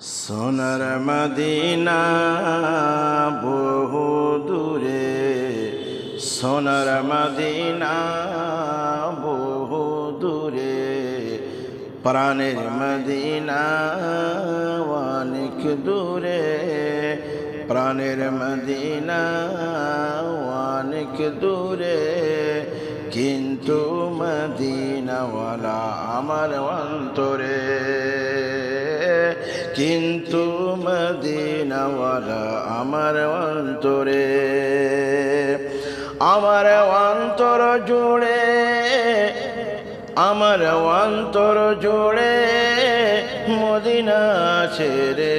সোনার মদিনা বহু দূরে, সোনার মদিনা বহু দূরে, প্রাণের মদিনা অনেক দূরে, প্রাণের মদিনা অনেক দূরে, কিন্তু মদিনাওয়ালা আমার অন্তরে। কিন্তু মদিনাওয়ালা আমার অন্তরে, আমার অন্তর জুড়ে, আমার অন্তর জুড়ে মদিনা ছেড়ে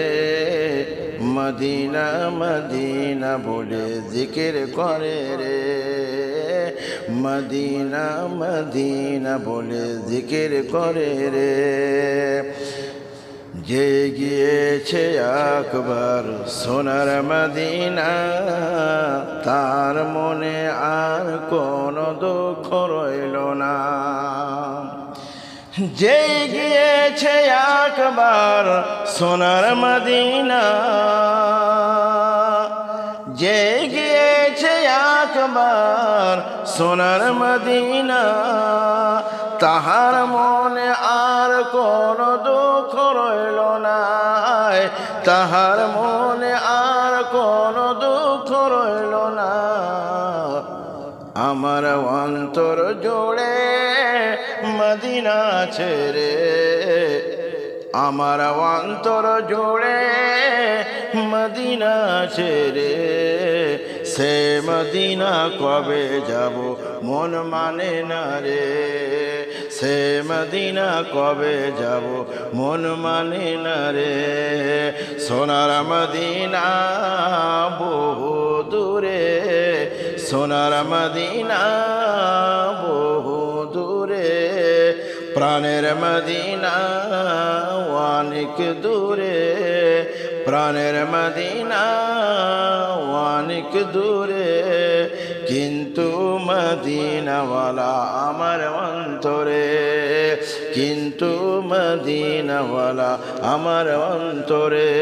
মদিনা মদিনা বলে জিকির করে রে। মদিনা মদিনা বলে জিকির করে রে। যে গিয়েছে আকবর সোনার মদিনা। তার মনে আর কোনো দুঃখ রইল না। যে গিয়েছে আকবর সোনার মদিনা। যে গিয়েছে আকবর সোনার মদিনা। তাহার মনে আর কোন তাহার মনে আর কোন দুঃখ রইল না। আমার অন্তর জোড়ে মদিনা ছেড়ে, আমার অন্তর জোড়ে মদিনা ছেড়ে। সে মদিনা কবে যাব? মন মানে না রে। সে মদিনা কবে যাব? মন মানে না রে। সোনার মদিনা বহু দূরে। সোনার মদিনা বহু দূরে। প্রাণের মদিনা অনেক দূরে। প্রাণের মদিনা অনেক দূরে কিন্তু মদিনাওয়ালা আমার অন্তরে। কিন্তু মদিনাওয়ালা আমার অন্তরে।